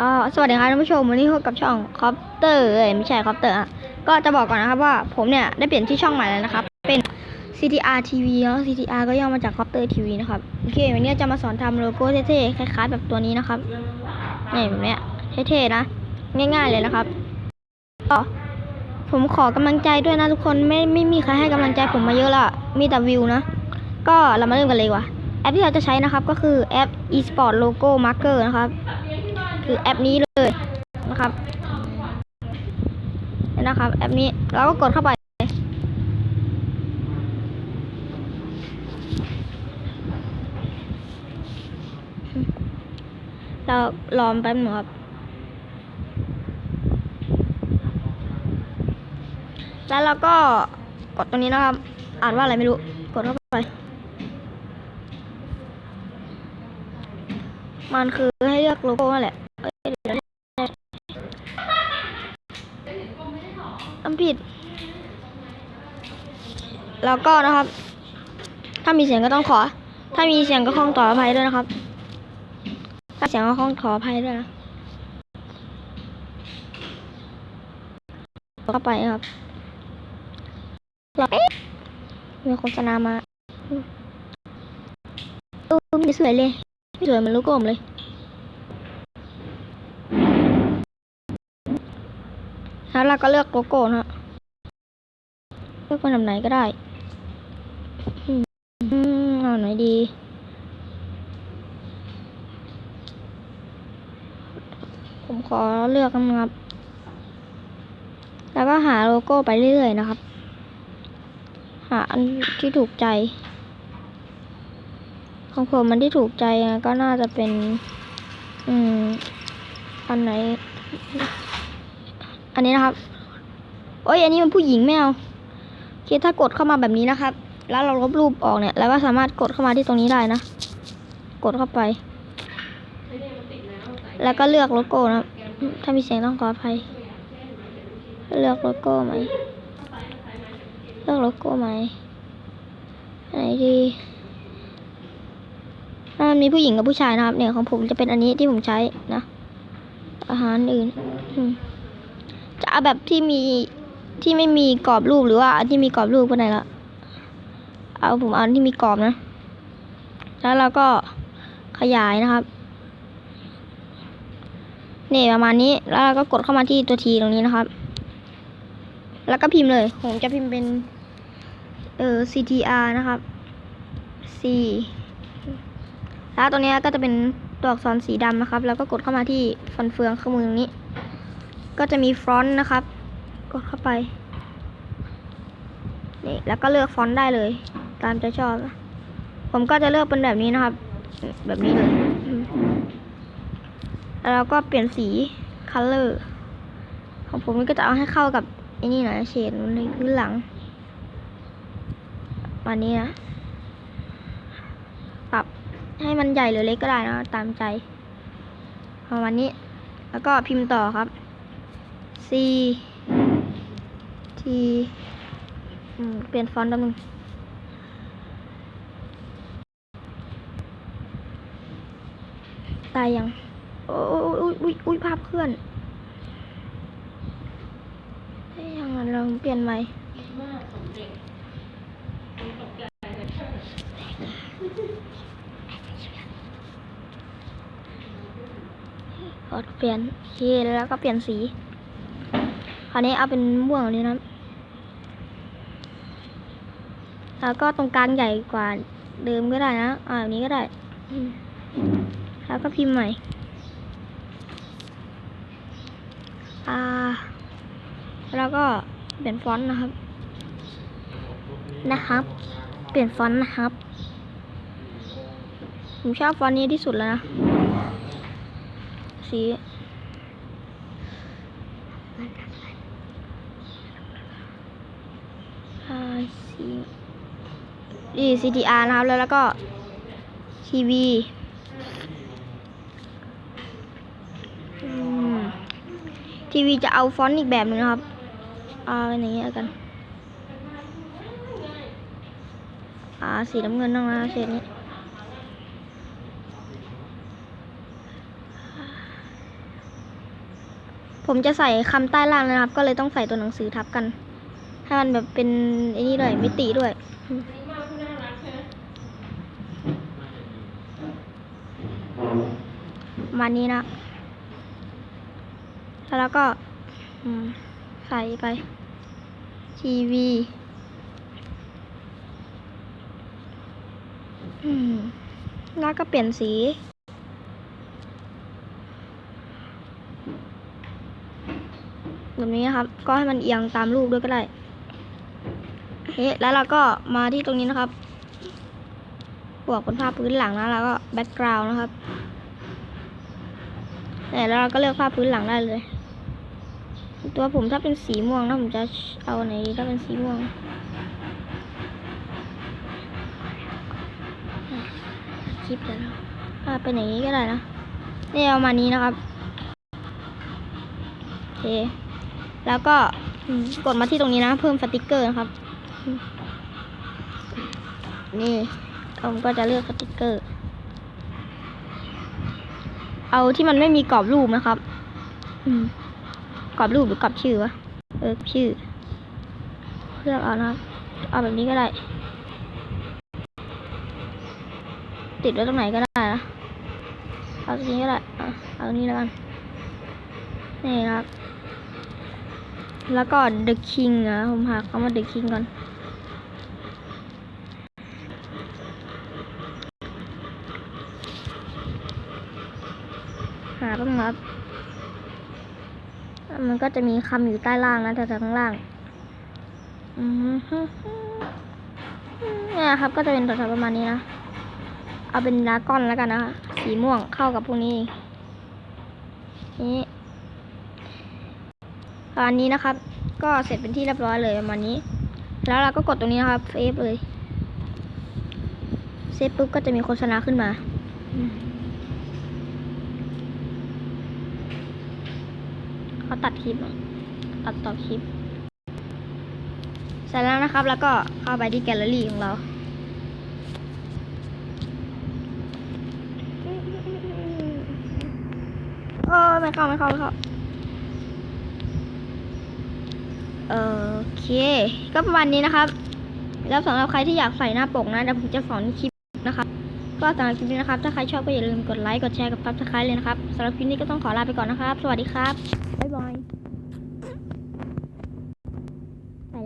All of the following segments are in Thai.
ก็สวัสดีครับท่านผู้ชมวันนี้พบกับช่องคอปเตอร์เอ้ยไม่ใช่คอปเตอร์อะก็จะบอกก่อนนะครับว่าผมเนี่ยได้เปลี่ยนที่อช่องใหม่แล้วนะครับ เป็น CTR TV เนาะ CTR ก็ย่อมาจากคอปเตอร์ทีวีนะครับโอเควันนี้จะมาสอนทำโลโก้เท่ๆคล้ายๆ แบบตัวนี้นะครับนี่แบบเนี้ยเท่ๆนะง่าย ๆเลยนะครับก็ผมขอกำลังใจด้วยนะทุกคนไม่ไม่มีใครให้กำลังใจผมมาเยอะละมีแต่วิวนะ ก็เรามาเริ่มกันเลยว่าแอปที่เราจะใช้นะครับก็คือแอป eSport Logo Marker นะครับ คือแอปนี้เลยนะครับนี่นะครับ แอปนี้เราก็กดเข้าไปเรารอมแป๊บหนึงครับแล้วเราก็กดตรงนี้นะครับ อ่านว่าอะไรไม่รู้ กดเข้าไป มันคือให้เลือกโลโก้นั่นแหละเอ้ยเดี๋ยวทำผิ ด แล้วก็นะครับ ถ้ามีเสียงก็ต้องขอ ถ้ามีเสียงก็ข้องต่ออภัยด้วยนะครับ ถ้าเสียงก็ข้องขออภัยด้วยนะเข้าไปครับรอเอ๊ะมีโฆษณามาตู้ไม่สวยเลยไม่สวยเหมือนลูกโป่งเลยแล้วเราก็เลือกโลโก้นะ ฮะเลือกเป็นแบบไหนก็ได้อืมอืมเอาไหนดี ผมขอเลือกนะครับ แล้วก็หาโลโก้ไปเรื่อยๆนะครับ หาอันที่ถูกใจ ของผมมันที่ถูกใจก็น่าจะเป็น อืม อันไหน อันนี้นะครับ โอ้ย อันนี้มันผู้หญิงไม่เอา คถ้ากดเข้ามาแบบนี้นะครับ แล้วเราลบรูปออกเนี่ยแล้วก็สามารถกดเข้ามาที่ตรงนี้ได้นะ กดเข้าไป แล้วก็เลือกโลโก้นะถ้ามีเสียงต้องขออภัย เลือกโลโก้ไหม เลือกโลโก้ไหมไหนดีถ้ามันมีผู้หญิงกับผู้ชายนะครับ เนี่ยของผมจะเป็นอันนี้ที่ผมใช้นะ อาหารอื่นจะเอาแบบที่มี ที่ไม่มีกรอบรูปหรือว่าอันที่มีกรอบรูปก็ได้ละเอาผมเอาอันที่มีกรอบนะ แล้วเราก็ขยายนะครับนี่ประมาณนี้แล้วเราก็กดเข้ามาที่ตัวทีตรงนี้นะครับ แล้วก็พิมพ์เลย ผมจะพิมพ์เป็นเออ CTR นะครับ C แล้วตัวนี้ก็จะเป็นตัวอักษรสีดำนะครับ แล้วก็กดเข้ามาที่ฟันเฟืองข้างมือตรงนี้ ก็จะมีฟอนต์นะครับ กดเข้าไป นี่ แล้วก็เลือกฟอนต์ได้เลย ตามใจชอบ ผมก็จะเลือกเป็นแบบนี้นะครับ แบบนี้เลย แล้วก็เปลี่ยนสี color ของผมก็จะเอาให้เข้ากับไอ้นี่หน่อยเฉดในพื้นหลังวันนี้นะ ปรับให้มันใหญ่หรือเล็กก็ได้นะ ตามใจประมาณนี้ แล้วก็พิมพ์ต่อครับ C T อืมเปลี่ยนฟอนต์แป๊บนึงตายยัง โอ้ยอุ้ยอุ้ยอุ้ยภาพเคลื่อนได้ยังอะลองเปลี่ยนใหม่กดเปลี่ยนโอเคแล้วก็เปลี่ยนสี คราวนี้เอาเป็นม่วงเลยนะ แล้วก็ตรงกลางใหญ่กว่าเดิมก็ได้นะอ่าแบบนี้ก็ได้ แล้วก็พิมพ์ใหม่ อ่า แล้วก็เปลี่ยนฟอนต์นะครับ นะครับ เปลี่ยนฟอนต์นะครับ ผมชอบฟอนต์นี้ที่สุดแล้วนะ สีอ่าสี นี่ CTR นะครับ แล้วแล้วก็ทีวีทีวีจะเอาฟอนต์อีกแบบหนึงนะครับ เอาอย่างเงี้กัน อ่า สีน้ำเงินต้องนะเฉดนี้ผมจะใส่คำใต้ล่างนะครับ ก็เลยต้องใส่ตัวหนังสือทับกัน ให้มันแบบเป็นไอ้นี่ด้วยมิติด้วย ประ มาณนี้นะ แล้วเราก็ใส่ไป ทีวีแล้วก็เปลี่ยนสี แบบนี้นะครับ ก็ให้มันเอียงตามรูปด้วยก็ได้เฮ้แล้วเราก็มาที่ตรงนี้นะครับ บวกบนภาพพื้นหลังนะแล้วก็แบ็กกราวน์นะครับ แล้วเราก็เลือกภาพพื้นหลังได้เลย ตัวผมถ้าเป็นสีม่วงนะผมจะเอาไหนถ้าเป็นสีม่วงคลิปเลยนะอ่าเป็นอย่างนี้ก็ได้นะนี่เอามานี้นะครับโอเค แล้วก็กดมาที่ตรงนี้นะ เพิ่มสติกเกอร์นะครับ นี่ผมก็จะเลือกสติกเกอร์ เอาที่มันไม่มีกรอบรูปนะครับ อืมกรอบรูปหรือกรอบชื่อวะ เออชื่อเลือกเอานะครับ เอาแบบนี้ก็ได้ ติดไว้ตรงไหนก็ได้นะ เอาตรงนี้ก็ได้ เอาตรงนี้แล้วกัน นี่นะครับ แล้วก็ The King อะผมหาคำว่า The King ก่อน หาแป๊บ้างรับมันก็จะมีคำอยู่ใต้ล่างนะแต่ข้างล่างเนี่ยครับ ก็จะเป็นตัวประมาณนี้นะ เอาเป็นดาก้อนแล้วกันนะสีม่วงเข้ากับพวกนี้ นี่ตอนนี้นะครับ ก็เสร็จเป็นที่เรียบร้อยเลยประมาณนี้ แล้วเราก็กดตรงนี้นะครับเซฟเลยเซฟปุ๊บก็จะมีโฆษณาขึ้นมาอืม เขาตัดคลิปอะตัดต่อคลิปเสร็จแล้วนะครับ แล้วก็เข้าไปที่แกลเลอรี่ของเราเออไม่เข้าไม่เข้าไม่เข้าโอเค ก็ประมาณนี้นะครับแล้วสำหรับใครที่อยากใส่หน้าปกนะเดี๋ยวผมจะสอนคลิปนะครับ ก็สำหรับคลิปนี้นะครับ ถ้าใครชอบก็อย่าลืมกดไลค์ กดแชร์กดซับสไครต์เลยนะครับสำหรับคลิปนี้ก็ต้องขอลาไปก่อนนะครับ สวัสดีครับ บ๊ายบาย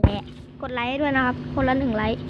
ไปแล้วกดไลค์ด้วยนะครับ คนละหนึ่งไลค์